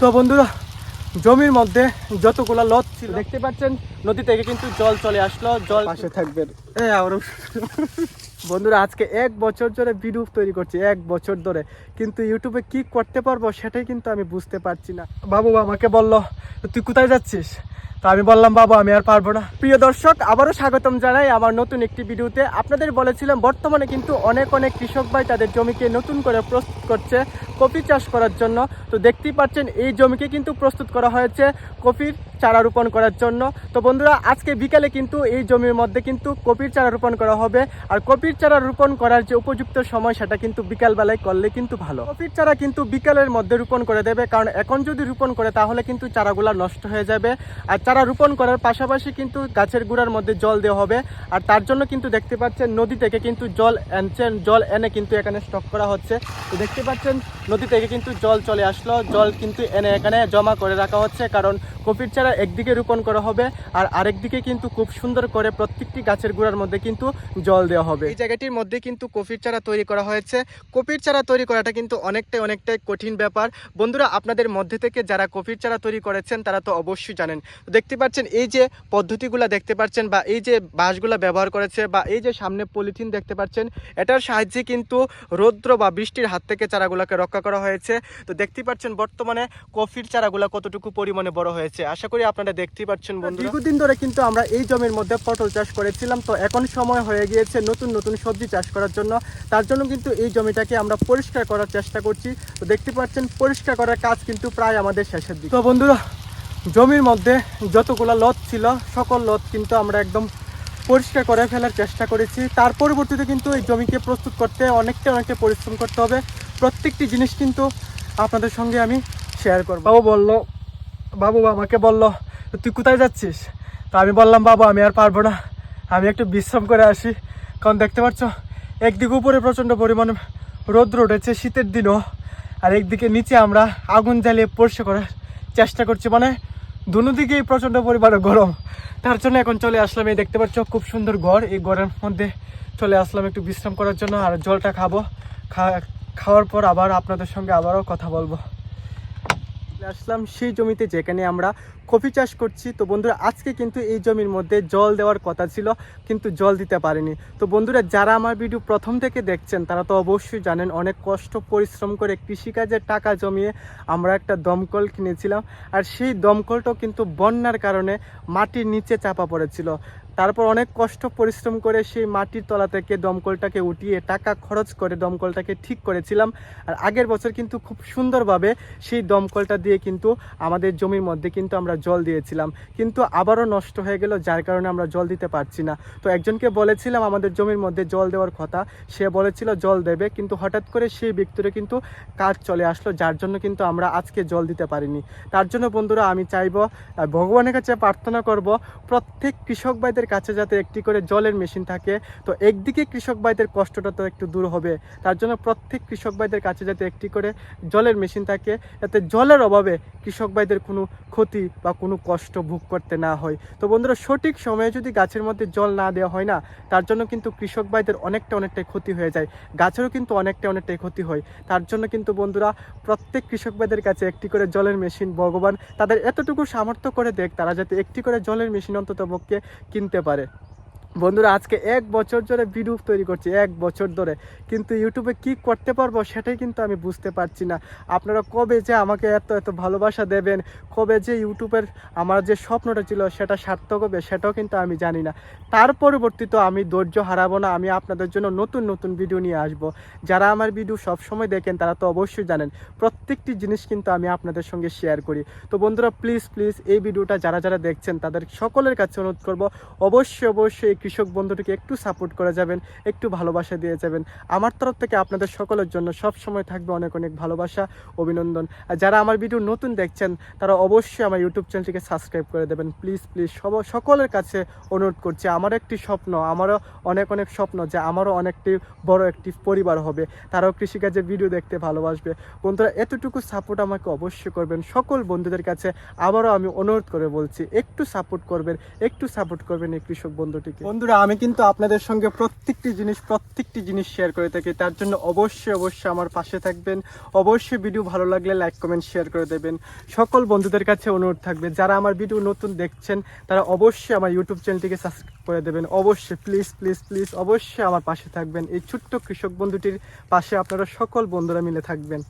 তো বন্ধুরা জমির মধ্যে যতগুলো লত ছিল দেখতে পাচ্ছেন নদী থেকে কিন্তু জল চলে আসলো জল পাশে থাকবেন। বন্ধুরা আজকে এক বছর ধরে ভিডিও তৈরি করছি এক বছর ধরে। কিন্তু ইউটিউবে কি করতে পারব সেটাই কিন্তু আমি বুঝতে পারছি না। বাবু আমাকে বলল তুই কোথায় যাচ্ছিস? তো আমি বললাম, বাবা, আমি আর পারব না। প্রিয় দর্শক, আবারও স্বাগতম জানাই আমার নতুন একটি ভিডিওতে। আপনাদের বলেছিলাম, বর্তমানে কিন্তু অনেক অনেক কৃষক ভাই তাদের জমিকে নতুন করে প্রস্তুত করছে কপি চাষ করার জন্য। তো দেখতেই পাচ্ছেন, এই জমিকে কিন্তু প্রস্তুত করা হয়েছে কপির চারা রোপণ করার জন্য। তো বন্ধুরা, আজকে বিকালে কিন্তু এই জমির মধ্যে কিন্তু কপির চারা রোপণ করা হবে। আর কপির চারা রোপণ করার যে উপযুক্ত সময়, সেটা কিন্তু বিকালবেলায় করলে কিন্তু ভালো। কপির চারা কিন্তু বিকালের মধ্যে রোপণ করে দেবে। কারণ এখন যদি রোপণ করে, তাহলে কিন্তু চারাগুলা নষ্ট হয়ে যাবে। আর চারা রোপণ করার পাশাপাশি কিন্তু গাছের গুঁড়ার মধ্যে জল দেওয়া হবে। আর তার জন্য কিন্তু দেখতে পাচ্ছেন নদী থেকে কিন্তু জল আনছেন, জল এনে কিন্তু এখানে স্টক করা হচ্ছে। তো দেখতে পাচ্ছেন নদী থেকে কিন্তু জল চলে আসলো, জল কিন্তু এনে এখানে জমা করে রাখা হচ্ছে, কারণ কপির চারা একদিকে রোপণ করা হবে আর আরেকদিকে কিন্তু খুব সুন্দর করে প্রত্যেকটি গাছের গুঁড়ার মধ্যে কিন্তু জল দেওয়া হবে। এই জায়গাটির মধ্যে কিন্তু কপির চারা তৈরি করা হয়েছে। কপির চারা তৈরি করাটা কিন্তু অনেকটাই অনেকটাই কঠিন ব্যাপার। বন্ধুরা, আপনাদের মধ্যে থেকে যারা কপির চারা তৈরি করেছেন, তারা তো অবশ্যই জানেন। তো দেখতে পাচ্ছেন এই যে পদ্ধতিগুলো দেখতে পাচ্ছেন বা এই যে বাঁশগুলো ব্যবহার করেছে বা এই যে সামনে পলিথিন দেখতে পাচ্ছেন এটার সাহায্যে কিন্তু রৌদ্র বা বৃষ্টির হাত থেকে চারাগুলোকে রক্ষা করা হয়েছে। তো দেখতে পাচ্ছেন বর্তমানে কফির চারাগুলো কতটুকু পরিমাণে বড় হয়েছে? আশা করি আপনারা দেখতেই পাচ্ছেন বন্ধু দীর্ঘদিন ধরে কিন্তু আমরা এই জমির মধ্যে পটল চাষ করেছিলাম তো এখন সময় হয়ে গিয়েছে নতুন নতুন সবজি চাষ করার জন্য। তার জন্য কিন্তু এই জমিটাকে আমরা পরিষ্কার করার চেষ্টা করছি। তো দেখতে পাচ্ছেন পরিষ্কার করার কাজ কিন্তু প্রায় আমাদের শেষের দিকে। তো বন্ধুরা জমির মধ্যে যতগুলো লত ছিল, সকল লত কিন্তু আমরা একদম পরিষ্কার করে ফেলার চেষ্টা করেছি। তার পরবর্তীতে কিন্তু এই জমিকে প্রস্তুত করতে অনেকটা অনেকটা পরিশ্রম করতে হবে। প্রত্যেকটি জিনিস কিন্তু আপনাদের সঙ্গে আমি শেয়ার করব। বাবু বলল, বাবু, আমাকে বলল, তুই কোথায় যাচ্ছিস? তো আমি বললাম, বাবু, আমি আর পারব না। আমি একটু বিশ্রাম করে আসি। কারণ দেখতে পাচ্ছ, একদিকে উপরে প্রচণ্ড পরিমাণে রৌদ্র উঠেছে শীতের দিনও, আর একদিকে নিচে আমরা আগুন জ্বালিয়ে পরিষ্কার করার চেষ্টা করছি। মানে দুনো দিকেই প্রচণ্ড পরিমাণে গরম। তার জন্য এখন চলে আসলাম, এই দেখতে পাচ্ছ, খুব সুন্দর গড় এই গড়ের মধ্যে চলে আসলাম একটু বিশ্রাম করার জন্য আর জলটা খাব। খাওয়ার পর আবার আপনাদের সঙ্গে আবারও কথা বলব। আসলাম সেই জমিতে যেখানে আমরা কফি চাষ করছি। তো বন্ধুরা, আজকে কিন্তু এই জমির মধ্যে জল দেওয়ার কথা ছিল, কিন্তু জল দিতে পারিনি। তো বন্ধুরা, যারা আমার ভিডিও প্রথম থেকে দেখছেন, তারা তো অবশ্যই জানেন, অনেক কষ্ট, পরিশ্রম করে কৃষিকাজের টাকা জমিয়ে আমরা একটা দমকল কিনেছিলাম। আর সেই দমকলটাও কিন্তু বন্যার কারণে মাটির নিচে চাপা পড়েছিল। তারপর অনেক কষ্ট, পরিশ্রম করে সেই মাটির তলা থেকে দমকলটাকে উঠিয়ে টাকা খরচ করে দমকলটাকে ঠিক করেছিলাম। আর আগের বছর কিন্তু খুব সুন্দরভাবে সেই দমকলটা দিয়ে কিন্তু আমাদের জমির মধ্যে কিন্তু আমরা জল দিয়েছিলাম, কিন্তু আবারও নষ্ট হয়ে গেল, যার কারণে আমরা জল দিতে পারছি না। তো একজনকে বলেছিলাম আমাদের জমির মধ্যে জল দেওয়ার কথা, সে বলেছিল জল দেবে, কিন্তু হঠাৎ করে সেই ব্যক্তিরে কিন্তু কাজ চলে আসলো, যার জন্য কিন্তু আমরা আজকে জল দিতে পারিনি। তার জন্য বন্ধুরা, আমি চাইব ভগবানের কাছে প্রার্থনা করব, প্রত্যেক কৃষক ভাইদের কাছে যাতে একটি করে জলের মেশিন থাকে। তো একদিকে কৃষক ভাইদের কষ্টটা তো একটু দূর হবে, তার জন্য প্রত্যেক কৃষক ভাইদের কাছে যাতে একটি করে জলের মেশিন থাকে যাতে জলের অভাবে কৃষক ভাইদের কোনো ক্ষতি বা কোনো কষ্ট ভোগ করতে না হয়। তো বন্ধুরা, সঠিক সময়ে যদি গাছের মধ্যে জল না দেওয়া হয় না, তার জন্য কিন্তু কৃষক ভাইদের অনেকটা অনেকটাই ক্ষতি হয়ে যায়। গাছেরও কিন্তু অনেকটা অনেকটাই ক্ষতি হয়। তার জন্য কিন্তু বন্ধুরা, প্রত্যেক কৃষক ভাইদের কাছে একটি করে জলের মেশিন ভগবান তাদের এতটুকু সামর্থ্য করে দেখ তারা যাতে একটি করে জলের মেশিন অন্তত পক্ষে কিনতে পারে। বন্ধুরা, আজকে এক বছর ধরে ভিডিও তৈরি করছি, এক বছর ধরে। কিন্তু ইউটিউবে কি করতে পারব সেটাই কিন্তু আমি বুঝতে পারছি না। আপনারা কবে যে আমাকে এত এত ভালোবাসা দেবেন, কবে যে ইউটিউবের আমার যে স্বপ্নটা ছিল সেটা সার্থক হবে, সেটাও কিন্তু আমি জানি না। তার পরবর্তীতে আমি ধৈর্য হারাবো না, আমি আপনাদের জন্য নতুন নতুন ভিডিও নিয়ে আসব। যারা আমার ভিডিও সব সময় দেখেন, তারা তো অবশ্যই জানেন, প্রত্যেকটি জিনিস কিন্তু আমি আপনাদের সঙ্গে শেয়ার করি। তো বন্ধুরা প্লিজ প্লিজ এই ভিডিওটা যারা যারা দেখছেন, তাদের সকলের কাছে অনুরোধ করব, অবশ্যই অবশ্যই কৃষক বন্ধুটিকে একটু সাপোর্ট করে যাবেন, একটু ভালোবাসা দিয়ে যাবেন। আমার তরফ থেকে আপনাদের সকলের জন্য সব সময় থাকবে অনেক অনেক ভালোবাসা, অভিনন্দন। আর যারা আমার ভিডিও নতুন দেখছেন, তারা অবশ্যই আমার ইউটিউব চ্যানেলটিকে সাবস্ক্রাইব করে দেবেন। প্লিজ প্লিজ সব, সকলের কাছে অনুরোধ করছি, আমার একটি স্বপ্ন, আমারও অনেক অনেক স্বপ্ন যে আমারও অনেকটি বড় একটি পরিবার হবে। তারাও কৃষিকাজে ভিডিও দেখতে ভালোবাসবে। বন্ধুরা, এতটুকু সাপোর্ট আমাকে অবশ্যই করবেন। সকল বন্ধুদের কাছে আবারও আমি অনুরোধ করে বলছি, একটু সাপোর্ট করবেন, একটু সাপোর্ট করবেন এই কৃষক বন্ধুটিকে। বন্ধুরা, আমি কিন্তু আপনাদের সঙ্গে প্রত্যেকটি জিনিস প্রত্যেকটি জিনিস শেয়ার করে থাকি। তার জন্য অবশ্যই অবশ্যই আমার পাশে থাকবেন। অবশ্যই ভিডিও ভালো লাগলে লাইক কমেন্ট শেয়ার করে দেবেন। সকল বন্ধুদের কাছে অনুরোধ থাকবে, যারা আমার ভিডিও নতুন দেখছেন, তারা অবশ্যই আমার ইউটিউব চ্যানেলটিকে সাবস্ক্রাইব করে দেবেন। অবশ্যই প্লিজ প্লিজ প্লিজ অবশ্যই আমার পাশে থাকবেন। এই ছোট্ট কৃষক বন্ধুটির পাশে আপনারা সকল বন্ধুরা মিলে থাকবেন।